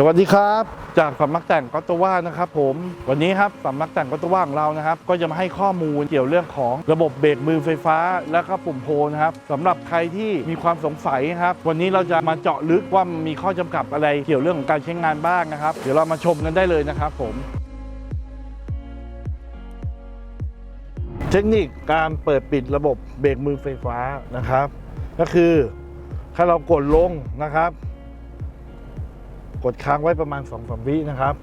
สวัสดีครับ จากสำนักแต่งก็ตว่านะครับผมวันนี้ครับสำนักแต่งก็ตว่าของเรานะครับ ก็จะมาให้ข้อมูลเกี่ยวเรื่องของระบบเบรกมือไฟฟ้า และก็ปุ่มโพลนะครับสำหรับใครที่มีความสงสัยครับ วันนี้เราจะมาเจาะลึกว่ามีข้อจำกัดอะไรเกี่ยวเรื่องของการใช้งานบ้างนะครับ เดี๋ยวเรามาชมกันได้เลยนะครับผมเทคนิคการเปิดปิดระบบเบรกมือไฟฟ้านะครับ ก็คือถ้าเรากดลงนะครับ กดค้างไว้ประมาณ2อสวินะครับ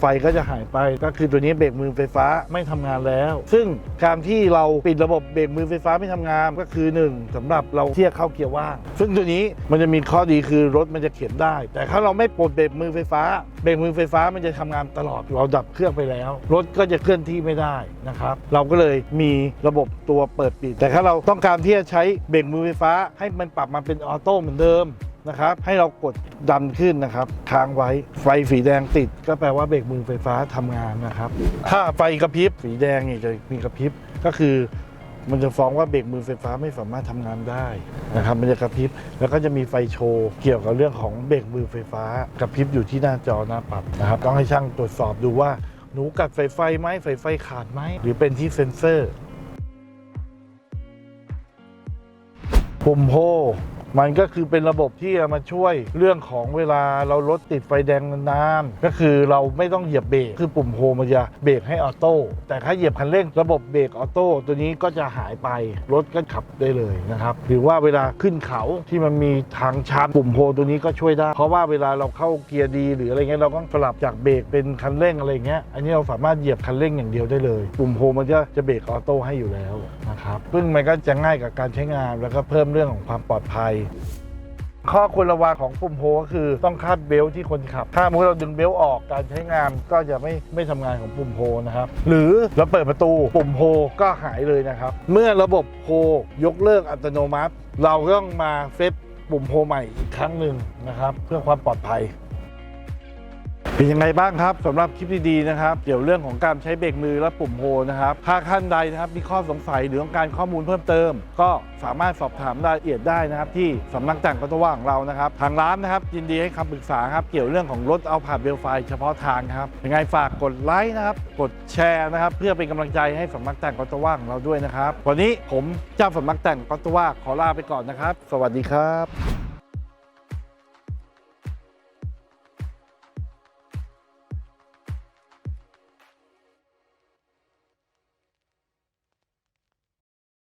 ไฟก็จะหายไปก็คือตัวนี้เบรกมือไฟฟ้าไม่ทำงานแล้ว ซึ่งการที่เราปิดระบบเบรกมือไฟฟ้าไม่ทำงานก็คือ 1สำหรับเราเทียบเข้าเกียร์ว่างซึ่งตัวนี้มันจะมีข้อดีคือรถมันจะเข็นได้ แต่ถ้าเราไม่ปลดเบรกมือไฟฟ้า เบรกมือไฟฟ้ามันจะทำงานตลอดเราดับเครื่องไปแล้ว รถก็จะเคลื่อนที่ไม่ได้นะครับ เราก็เลยมีระบบตัวเปิดปิด แต่ถ้าเราต้องการที่จะใช้เบรกมือไฟฟ้าให้มันปรับมาเป็นออโต้เหมือนเดิม นะครับให้เรากดดันขึ้นนะครับค้างไว้ไฟสีแดงติด ก็แปลว่าเบรกมือไฟฟ้าทำงานนะครับ ถ้าไฟกระพริบสีแดงนี่จะมีกระพริบก็คือมันจะฟ้องว่าเบรกมือไฟฟ้าไม่สามารถทำงานได้นะครับมันจะกระพริบแล้วก็จะมีไฟโชว์เกี่ยวกับเรื่องของเบรกมือไฟฟ้ากระพริบอยู่ที่หน้าจอหน้าปัดนะครับต้องให้ช่างตรวจสอบดูว่าหนูกัดไฟไฟไหมไฟไฟขาดไหมหรือเป็นที่เซ็นเซอร์ปุ่มโฮ มันก็คือเป็นระบบที่จะมาช่วยเรื่องของเวลาเรารถติดไฟแดงนานๆก็คือเราไม่ต้องเหยียบเบรกคือปุ่มโฮมันจะเบรกให้ออโต้แต่ถ้าเหยียบคันเร่งระบบเบรกออโต้ตัวนี้ก็จะหายไปรถก็ขับได้เลยนะครับหรือว่าเวลาขึ้นเขาที่มันมีทางชันปุ่มโฮตัวนี้ก็ช่วยได้ เพราะว่าเวลาเราเข้าเกียร์ดี หรืออะไรเงี้ยเราก็สลับจากเบรกเป็นคันเร่งอะไรเงี้ยอันนี้เราสามารถเหยียบคันเร่งอย่างเดียวได้เลย ปุ่มโฮมันจะจะเบรกออโต้ให้อยู่แล้วนะครับซึ่งมันก็จะง่ายกับการใช้งานแล้วก็เพิ่มเรื่องของความปลอดภัยข้อควรระวังของปุ่มโฮก็คือต้องคาดเบลต์ที่คนขับ ถ้าเมื่อเราดึงเบลต์ออกการใช้งานก็จะไม่ไม่ทำงานของปุ่มโฮนะครับ หรือเราเปิดประตูปุ่มโฮก็หายเลยนะครับ เมื่อระบบโฮยกเลิกอัตโนมัติ เราก็ต้องมาเซตปุ่มโฮใหม่อีกครั้งหนึ่งนะครับ เพื่อความปลอดภัย เป็นยังไงบ้างครับสำหรับคลิปดีๆนะครับเกี่ยวเรื่องของการใช้เบรกมือและปุ่มโฮนะครับถ้าท่านใดนะครับมีข้อสงสัยหรือต้องการข้อมูลเพิ่มเติม ก็สามารถสอบถามรายละเอียดได้นะครับ ที่สำนักแต่งกตว่าของเรานะครับ ทางร้านนะครับ ยินดีให้คำปรึกษาครับเกี่ยวเรื่องของรถเอาผ่านเบลไฟเฉพาะทางครับยังไงฝากกดไลค์นะครับกดแชร์นะครับเพื่อเป็นกำลังใจให้สำนักแต่งกตว่าของเราด้วยนะครับ วันนี้ผมเจ้าสำนักแต่งกตว่าขอลาไปก่อนนะครับ สวัสดีครับ